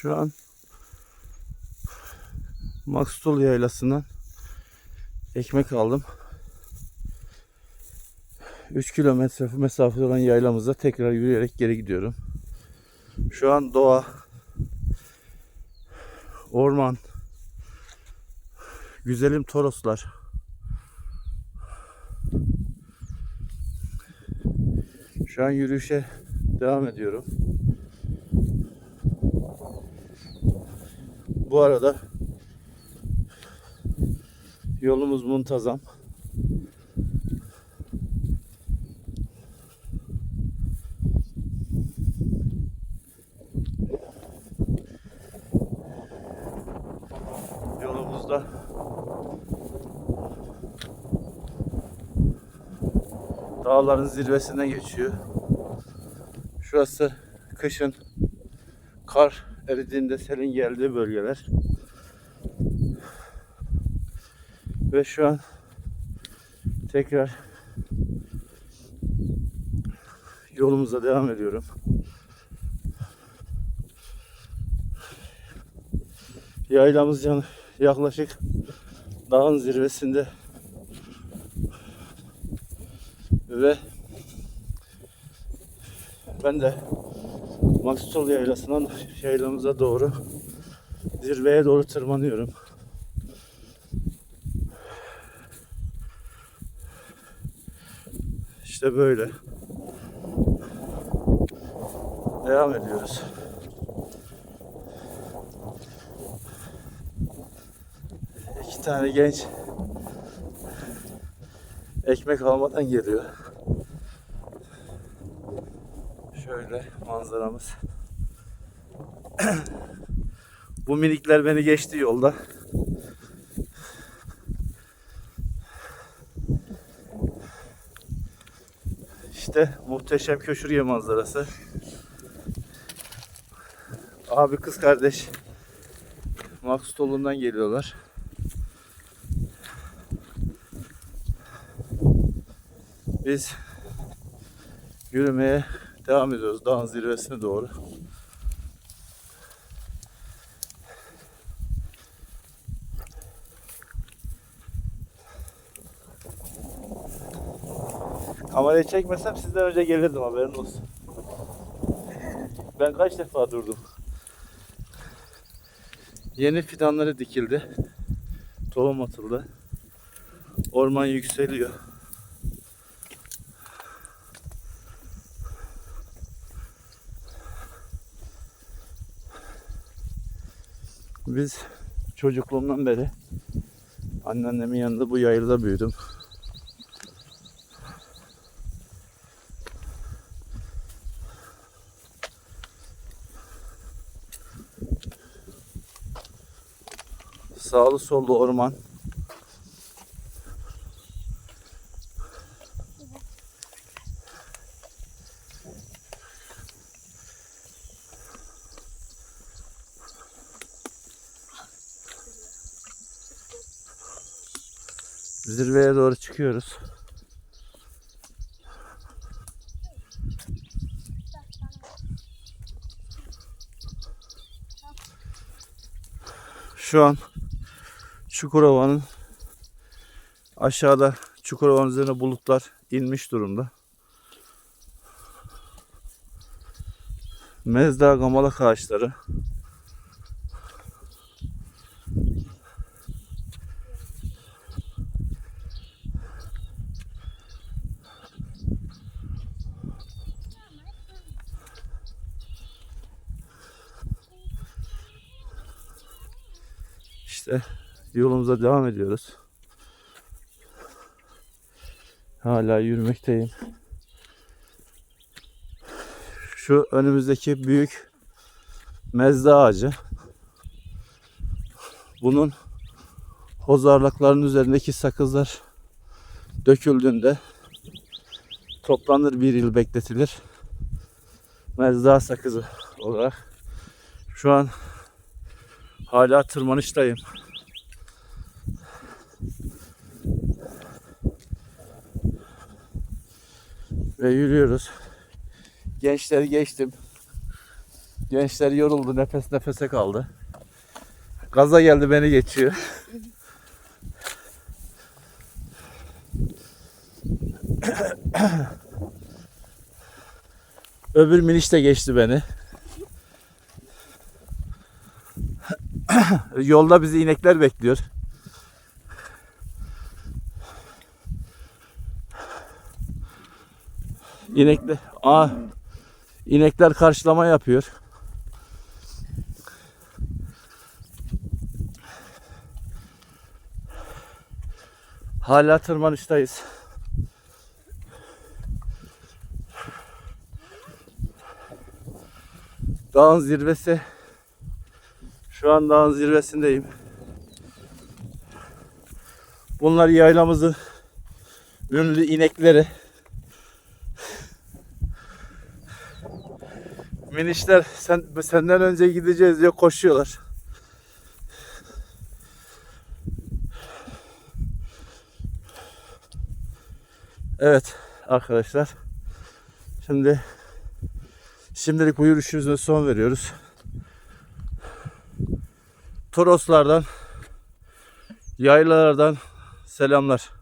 Şu an Maksutol yaylasından ekmek aldım. 3 kilometre mesafede olan yaylamıza tekrar yürüyerek geri gidiyorum. Şu an doğa, orman, güzelim toroslar. Şu an yürüyüşe devam ediyorum. Bu arada yolumuz muntazam. Yolumuzda dağların zirvesinden geçiyor. Şurası kışın kar eridiğinde selin geldiği bölgeler. Ve şu an tekrar yolumuza devam ediyorum. Yaylamız yan- yaklaşık dağın zirvesinde ve ben de Maksutol Yaylası'ndan yaylamıza doğru zirveye doğru tırmanıyorum. İşte böyle. Devam ediyoruz. İki tane genç ekmek almadan geliyor. Şöyle manzaramız. Bu minikler beni geçti yolda. İşte muhteşem Köşürge manzarası. Abi kız kardeş Maksutolu'ndan geliyorlar. Biz yürümeye devam ediyoruz dağın zirvesine doğru. Kamerayı çekmesem sizden önce gelirdim haberin olsun. Ben kaç defa durdum. Yeni fidanları dikildi. Tohum atıldı. Orman yükseliyor. Biz çocukluğumdan beri anneannemin yanında bu yayılda büyüdüm. Sağlı sollu orman. Zirveye doğru çıkıyoruz. Şu an Çukurova'nın aşağıda Çukurova'nın üzerine bulutlar inmiş durumda. Mezdağ gamalak ağaçları. İşte yolumuza devam ediyoruz. Hala yürümekteyim. Şu önümüzdeki büyük mezde ağacı. Bunun hozarlıkların üzerindeki sakızlar döküldüğünde toplanır bir yıl bekletilir. Mezda sakızı olarak. Şu an hala tırmanıştayım. Ve yürüyoruz. Gençleri geçtim. Gençler yoruldu, nefes nefese kaldı. Gaza geldi beni geçiyor. Öbür miniş de geçti beni. Yolda bizi inekler bekliyor. İnekler, aa, inekler karşılama yapıyor. Hala tırmanıştayız. Dağın zirvesi. Şu an dağın zirvesindeyim. Bunlar yaylamızın ünlü inekleri. Minişler sen senden önce gideceğiz diye koşuyorlar. Evet arkadaşlar. Şimdi şimdilik bu yürüyüşümüze son veriyoruz. Toroslardan, yaylalardan selamlar.